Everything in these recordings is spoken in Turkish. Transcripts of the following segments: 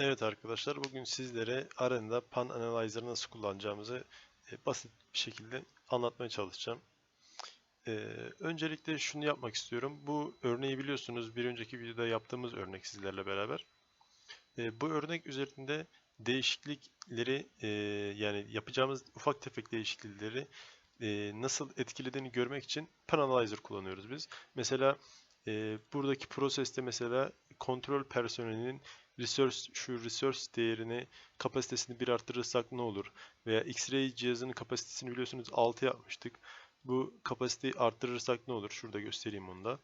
Evet arkadaşlar bugün sizlere Arena'da Pan Analyzer'ı nasıl kullanacağımızı e, basit bir şekilde anlatmaya çalışacağım. E, öncelikle şunu yapmak istiyorum. Bu örneği biliyorsunuz bir önceki videoda yaptığımız örnek sizlerle beraber. E, bu örnek üzerinde değişiklikleri yani yapacağımız ufak tefek değişiklikleri nasıl etkilediğini görmek için Pan Analyzer kullanıyoruz biz. Mesela buradaki proseste mesela kontrol personelinin resource şu resource değerini kapasitesini bir arttırırsak ne olur? Veya X-ray cihazının kapasitesini biliyorsunuz 6 yapmıştık. Bu kapasiteyi arttırırsak ne olur? Şurada göstereyim onu da.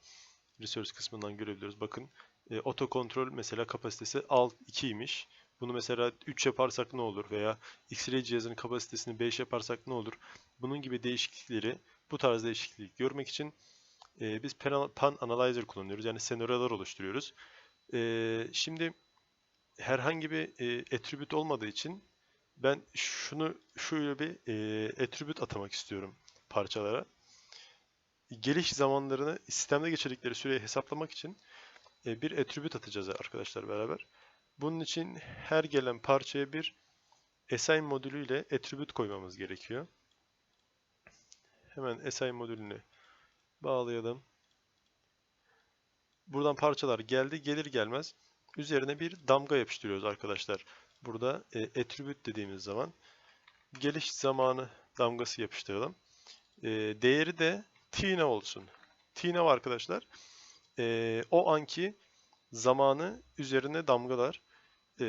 Resource kısmından görebiliyoruz. Bakın e, oto kontrol mesela kapasitesi 6 2'ymiş. Bunu mesela 3 yaparsak ne olur? Veya X-ray cihazının kapasitesini 5 yaparsak ne olur? Bunun gibi değişiklikleri, bu tarz değişiklik görmek için e, biz pan, pan Analyzer kullanıyoruz. Yani senaryolar oluşturuyoruz. E, şimdi herhangi bir e, attribute olmadığı için ben şunu şöyle bir e, attribute atamak istiyorum parçalara. Geliş zamanlarını sistemde geçirdikleri süreyi hesaplamak için e, bir attribute atacağız arkadaşlar beraber. Bunun için her gelen parçaya bir assign modülüyle attribute koymamız gerekiyor. Hemen assign modülünü bağlayalım. Buradan parçalar geldi. Gelir gelmez üzerine bir damga yapıştırıyoruz arkadaşlar. Burada e, attribute dediğimiz zaman geliş zamanı damgası yapıştıralım. E, değeri de tine olsun. Tine arkadaşlar e, o anki zamanı üzerine damgalar. E,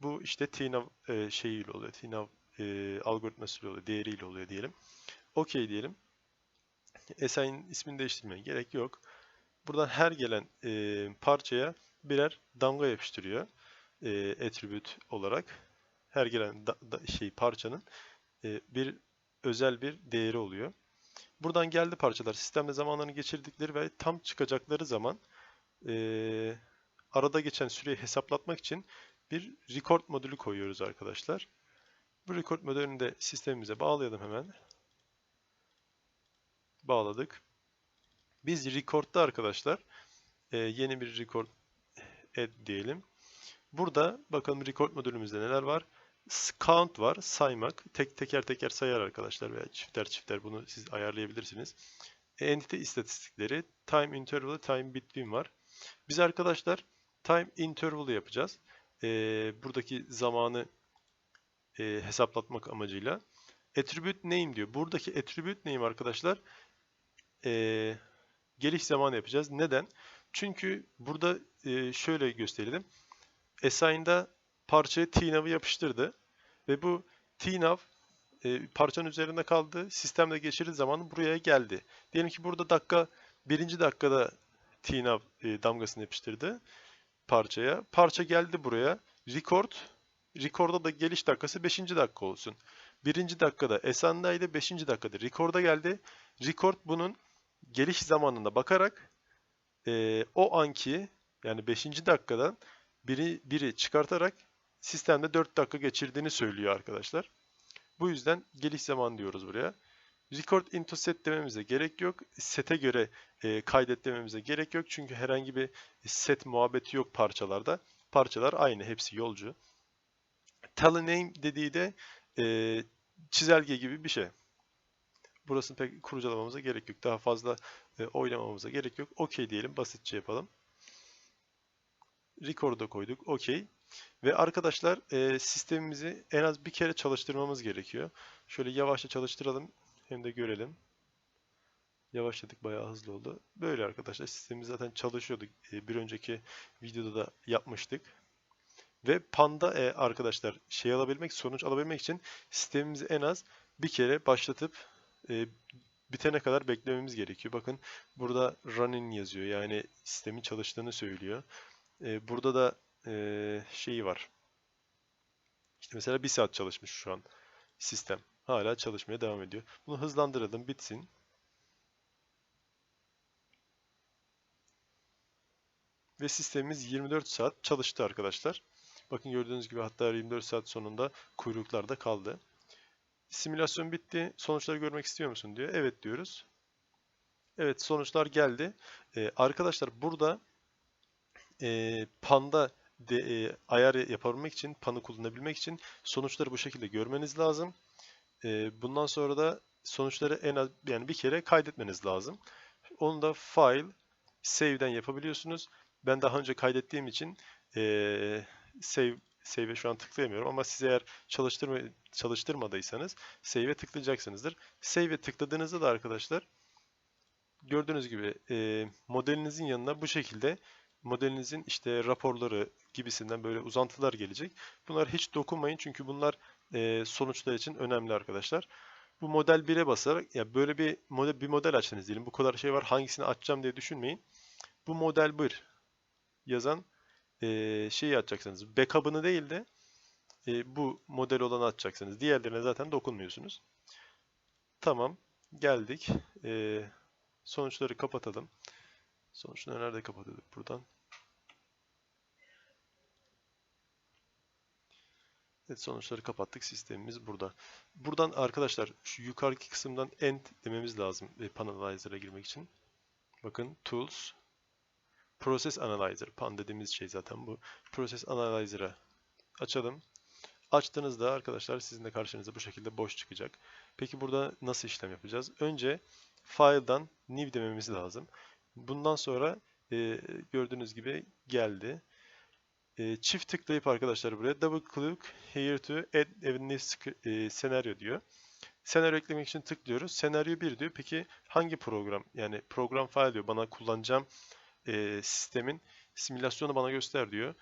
bu işte TNAV e, şeyiyle oluyor. TNAV e, algoritmasıyla oluyor. Değeriyle oluyor diyelim. OK diyelim. Assign ismini değiştirmeye gerek yok. Buradan her gelen e, parçaya birer damga yapıştırıyor e, attribute olarak. Her gelen da, da, şey parçanın e, bir özel bir değeri oluyor. Buradan geldi parçalar sistemde zamanlarını geçirdikleri ve tam çıkacakları zaman e, arada geçen süreyi hesaplatmak için bir record modülü koyuyoruz arkadaşlar. Bu record modülünü de sistemimize bağlayalım hemen. Bağladık. Biz record'da arkadaşlar e, yeni bir record add diyelim. Burada bakalım record modülümüzde neler var. Count var, saymak. Tek teker teker sayar arkadaşlar veya çifter çifter bunu siz ayarlayabilirsiniz. Entity istatistikleri, time interval, time between var. Biz arkadaşlar time interval'ı yapacağız. Ee, buradaki zamanı e, hesaplatmak amacıyla. Attribute name diyor. Buradaki attribute name arkadaşlar e, geliş zamanı yapacağız. Neden? Çünkü burada e, şöyle gösterelim. Assign'da parçaya tnav'ı yapıştırdı ve bu tnav e, parçanın üzerinde kaldı. Sistemde geçirdiği zaman buraya geldi. Diyelim ki burada dakika birinci dakikada tnav e, damgasını yapıştırdı parçaya. Parça geldi buraya. Record Record'da da geliş dakikası 5. dakika olsun. Birinci dakikada Esen'daydı, 5. dakikada Record'a geldi. Record bunun geliş zamanına bakarak e, o anki yani 5. dakikadan biri, biri çıkartarak sistemde 4 dakika geçirdiğini söylüyor arkadaşlar. Bu yüzden geliş zaman diyoruz buraya. Record into set dememize gerek yok. Sete göre e, kaydet dememize gerek yok. Çünkü herhangi bir set muhabbeti yok parçalarda. Parçalar aynı. Hepsi yolcu. Tell name dediği de e, çizelge gibi bir şey. Burasını pek kurcalamamıza gerek yok. Daha fazla e, oylamamıza gerek yok. OK diyelim. Basitçe yapalım. Record'a koyduk. OK. Ve arkadaşlar e, sistemimizi en az bir kere çalıştırmamız gerekiyor. Şöyle yavaşça çalıştıralım. Hem de görelim. Yavaşladık. Bayağı hızlı oldu. Böyle arkadaşlar. Sistemimiz zaten çalışıyordu. E, bir önceki videoda da yapmıştık. Ve Panda e, arkadaşlar şey alabilmek, sonuç alabilmek için sistemimizi en az bir kere başlatıp e, bitene kadar beklememiz gerekiyor. Bakın burada running yazıyor. Yani sistemin çalıştığını söylüyor. E, burada da e, şeyi var. İşte mesela bir saat çalışmış şu an sistem. Hala çalışmaya devam ediyor. Bunu hızlandıralım bitsin. Ve sistemimiz 24 saat çalıştı arkadaşlar. Bakın gördüğünüz gibi hatta 24 saat sonunda kuyruklarda kaldı. Simülasyon bitti. Sonuçları görmek istiyor musun diyor. Evet diyoruz. Evet sonuçlar geldi. Ee, arkadaşlar burada e, Panda de, e, ayar yapabilmek için, panı kullanabilmek için sonuçları bu şekilde görmeniz lazım. E, bundan sonra da sonuçları en az yani bir kere kaydetmeniz lazım. Onu da file, save'den yapabiliyorsunuz. Ben daha önce kaydettiğim için e, save save'e şu an tıklayamıyorum ama siz eğer çalıştırma, çalıştırmadıysanız save'e tıklayacaksınızdır. Save'e tıkladığınızda da arkadaşlar gördüğünüz gibi e, modelinizin yanına bu şekilde modelinizin işte raporları gibisinden böyle uzantılar gelecek. Bunlar hiç dokunmayın çünkü bunlar e, sonuçlar için önemli arkadaşlar. Bu model 1'e basarak ya böyle bir model bir model açtınız diyelim. Bu kadar şey var hangisini açacağım diye düşünmeyin. Bu model 1 yazan e, şeyi açacaksınız. Backup'ını değil de e, bu model olanı açacaksınız. Diğerlerine zaten dokunmuyorsunuz. Tamam. Geldik. E, sonuçları kapatalım. Sonuçları nerede kapatıyorduk buradan? Evet sonuçları kapattık. Sistemimiz burada. Buradan arkadaşlar şu yukarıki kısımdan end dememiz lazım e, Panelize'a girmek için. Bakın Tools, Process Analyzer. Pan dediğimiz şey zaten bu. Process Analyzer'a açalım. Açtığınızda arkadaşlar sizin de karşınıza bu şekilde boş çıkacak. Peki burada nasıl işlem yapacağız? Önce File'dan New dememiz lazım. Bundan sonra e, gördüğünüz gibi geldi. E, çift tıklayıp arkadaşlar buraya double click here to add a new e, senaryo diyor. Senaryo eklemek için tıklıyoruz. Senaryo 1 diyor. Peki hangi program? Yani program file diyor. Bana kullanacağım e, sistemin simülasyonu bana göster diyor.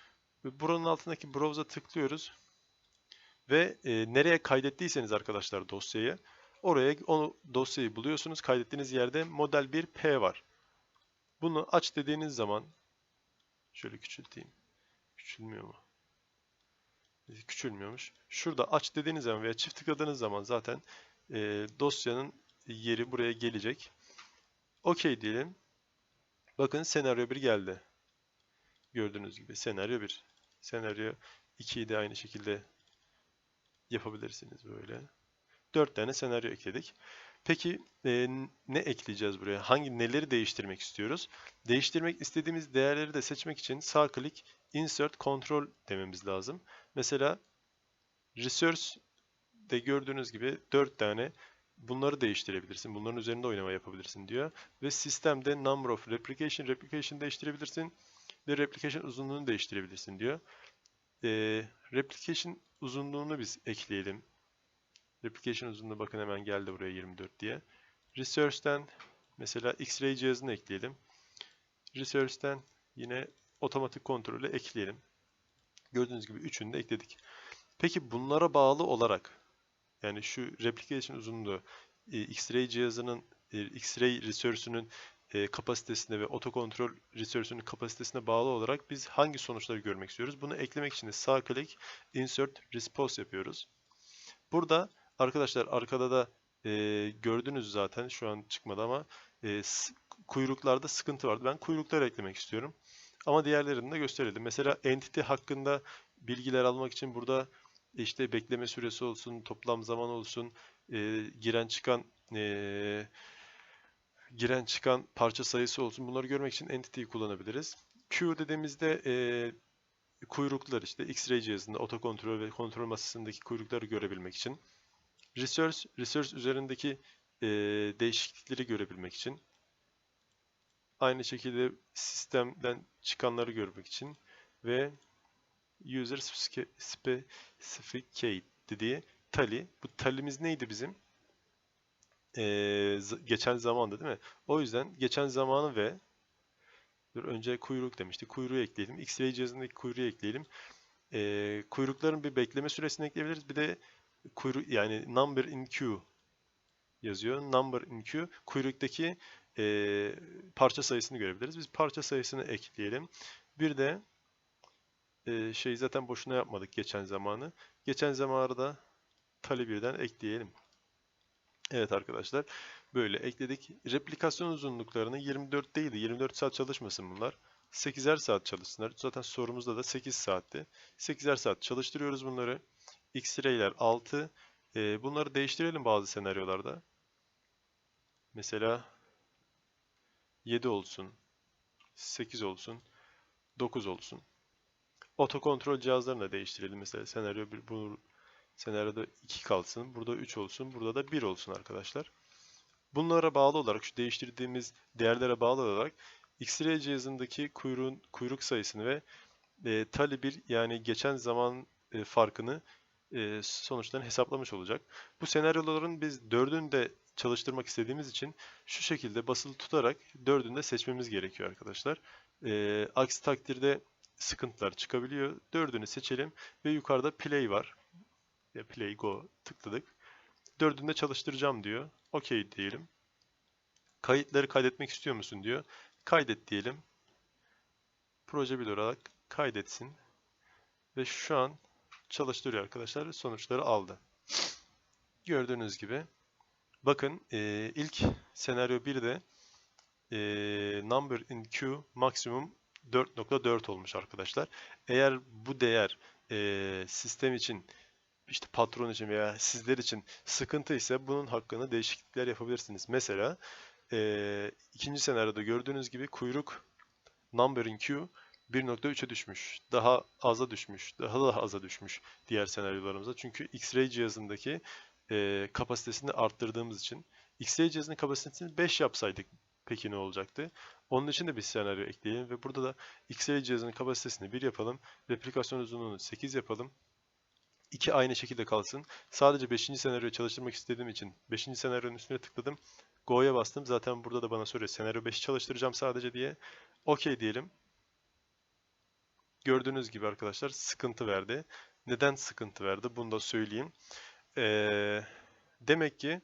Buranın altındaki browse'a tıklıyoruz. Ve e, nereye kaydettiyseniz arkadaşlar dosyayı oraya o dosyayı buluyorsunuz. Kaydettiğiniz yerde model 1 P var. Bunu aç dediğiniz zaman şöyle küçülteyim. Küçülmüyor mu? Küçülmüyormuş. Şurada aç dediğiniz zaman veya çift tıkladığınız zaman zaten e, dosyanın yeri buraya gelecek. OK diyelim. Bakın senaryo 1 geldi. Gördüğünüz gibi senaryo 1. Senaryo 2'yi de aynı şekilde yapabilirsiniz böyle. 4 tane senaryo ekledik. Peki e, ne ekleyeceğiz buraya? Hangi neleri değiştirmek istiyoruz? Değiştirmek istediğimiz değerleri de seçmek için sağ klik Insert Control dememiz lazım. Mesela Resource de gördüğünüz gibi 4 tane bunları değiştirebilirsin. Bunların üzerinde oynama yapabilirsin diyor. Ve sistemde Number of Replication, Replication değiştirebilirsin. Ve Replication uzunluğunu değiştirebilirsin diyor. E, replication uzunluğunu biz ekleyelim. Replication uzunluğu bakın hemen geldi buraya 24 diye. Resource'ten mesela X-ray cihazını ekleyelim. Resource'ten yine otomatik kontrolü ekleyelim. Gördüğünüz gibi üçünü de ekledik. Peki bunlara bağlı olarak yani şu replication uzunluğu e, X-ray cihazının e, X-ray resource'ünün e, kapasitesine ve otokontrol resource'ünün kapasitesine bağlı olarak biz hangi sonuçları görmek istiyoruz? Bunu eklemek için de sağ klik Insert Response yapıyoruz. Burada arkadaşlar arkada da e, gördünüz zaten şu an çıkmadı ama e, kuyruklarda sıkıntı vardı. Ben kuyrukları eklemek istiyorum. Ama diğerlerini de gösterelim. Mesela entity hakkında bilgiler almak için burada işte bekleme süresi olsun, toplam zaman olsun, e, giren çıkan e, giren çıkan parça sayısı olsun. Bunları görmek için entity'yi kullanabiliriz. Q dediğimizde e, kuyruklar işte X-ray cihazında otokontrol ve kontrol masasındaki kuyrukları görebilmek için. Resource, resource üzerindeki e, değişiklikleri görebilmek için. Aynı şekilde sistemden çıkanları görmek için ve user specificate dediği tali. Bu talimiz neydi bizim? Ee, geçen zamandı değil mi? O yüzden geçen zamanı ve dur önce kuyruk demiştik. Kuyruğu ekleyelim. X-ray cihazındaki kuyruğu ekleyelim. Ee, kuyrukların bir bekleme süresini ekleyebiliriz. Bir de kuyruk yani number in queue yazıyor. Number in queue kuyruktaki e, parça sayısını görebiliriz. Biz parça sayısını ekleyelim. Bir de e, şey zaten boşuna yapmadık geçen zamanı. Geçen zamanı da tali birden ekleyelim. Evet arkadaşlar böyle ekledik. Replikasyon uzunluklarını 24 değil 24 saat çalışmasın bunlar. 8'er saat çalışsınlar. Zaten sorumuzda da 8 saatti. 8'er saat çalıştırıyoruz bunları. X-ray'ler 6. E, bunları değiştirelim bazı senaryolarda. Mesela 7 olsun, 8 olsun, 9 olsun. Otokontrol cihazlarını da değiştirelim. Mesela senaryo bir, bu senaryoda 2 kalsın. Burada 3 olsun. Burada da 1 olsun arkadaşlar. Bunlara bağlı olarak şu değiştirdiğimiz değerlere bağlı olarak X-ray cihazındaki kuyruğun kuyruk sayısını ve e, tali bir yani geçen zaman e, farkını e, sonuçlarını hesaplamış olacak. Bu senaryoların biz dördünü de çalıştırmak istediğimiz için şu şekilde basılı tutarak dördünü de seçmemiz gerekiyor arkadaşlar. E, aksi takdirde sıkıntılar çıkabiliyor. Dördünü seçelim ve yukarıda play var. Ya play go tıkladık. Dördünü de çalıştıracağım diyor. OK diyelim. Kayıtları kaydetmek istiyor musun diyor. Kaydet diyelim. Proje bir olarak kaydetsin. Ve şu an çalıştırıyor arkadaşlar. Sonuçları aldı. Gördüğünüz gibi. Bakın e, ilk senaryo 1'de e, number in queue maksimum 4.4 olmuş arkadaşlar. Eğer bu değer e, sistem için işte patron için veya sizler için sıkıntı ise bunun hakkında değişiklikler yapabilirsiniz. Mesela e, ikinci senaryoda gördüğünüz gibi kuyruk number in queue 1.3'e düşmüş. Daha aza düşmüş. Daha da aza düşmüş diğer senaryolarımızda. Çünkü X-ray cihazındaki e, kapasitesini arttırdığımız için. X-ray cihazının kapasitesini 5 yapsaydık peki ne olacaktı? Onun için de bir senaryo ekleyelim ve burada da X-ray cihazının kapasitesini 1 yapalım. Replikasyon uzunluğunu 8 yapalım. 2 aynı şekilde kalsın. Sadece 5. senaryoyu çalıştırmak istediğim için 5. senaryonun üstüne tıkladım. Go'ya bastım. Zaten burada da bana soruyor. Senaryo 5'i çalıştıracağım sadece diye. OK diyelim. Gördüğünüz gibi arkadaşlar sıkıntı verdi. Neden sıkıntı verdi? Bunu da söyleyeyim. Ee, demek ki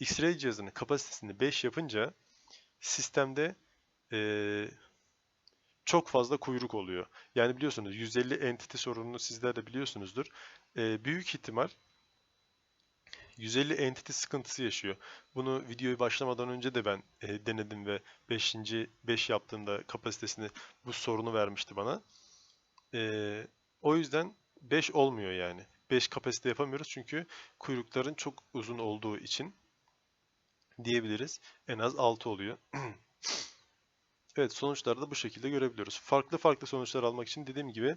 X-ray cihazının kapasitesini 5 yapınca sistemde ee, çok fazla kuyruk oluyor. Yani biliyorsunuz 150 entity sorununu sizler de biliyorsunuzdur. Ee, büyük ihtimal 150 entity sıkıntısı yaşıyor. Bunu videoyu başlamadan önce de ben e, denedim ve 5. 5 yaptığımda kapasitesini bu sorunu vermişti bana. E, o yüzden 5 olmuyor yani. 5 kapasite yapamıyoruz çünkü kuyrukların çok uzun olduğu için diyebiliriz. En az 6 oluyor. evet sonuçları da bu şekilde görebiliyoruz. Farklı farklı sonuçlar almak için dediğim gibi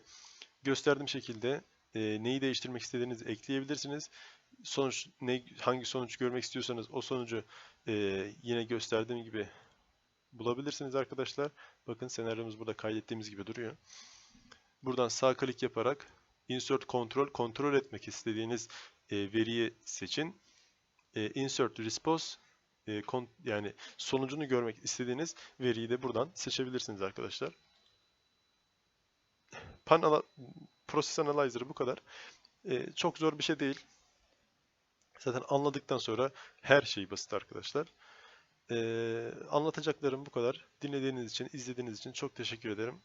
gösterdiğim şekilde e, neyi değiştirmek istediğinizi ekleyebilirsiniz. Sonuç ne hangi sonuç görmek istiyorsanız o sonucu e, yine gösterdiğim gibi bulabilirsiniz arkadaşlar. Bakın senaryomuz burada kaydettiğimiz gibi duruyor. Buradan sağ klik yaparak insert control kontrol etmek istediğiniz e, veriyi seçin. E, insert response e, kon, yani sonucunu görmek istediğiniz veriyi de buradan seçebilirsiniz arkadaşlar. Pan Process Analyzer bu kadar. E, çok zor bir şey değil. Zaten anladıktan sonra her şey basit arkadaşlar. Ee, anlatacaklarım bu kadar. Dinlediğiniz için, izlediğiniz için çok teşekkür ederim.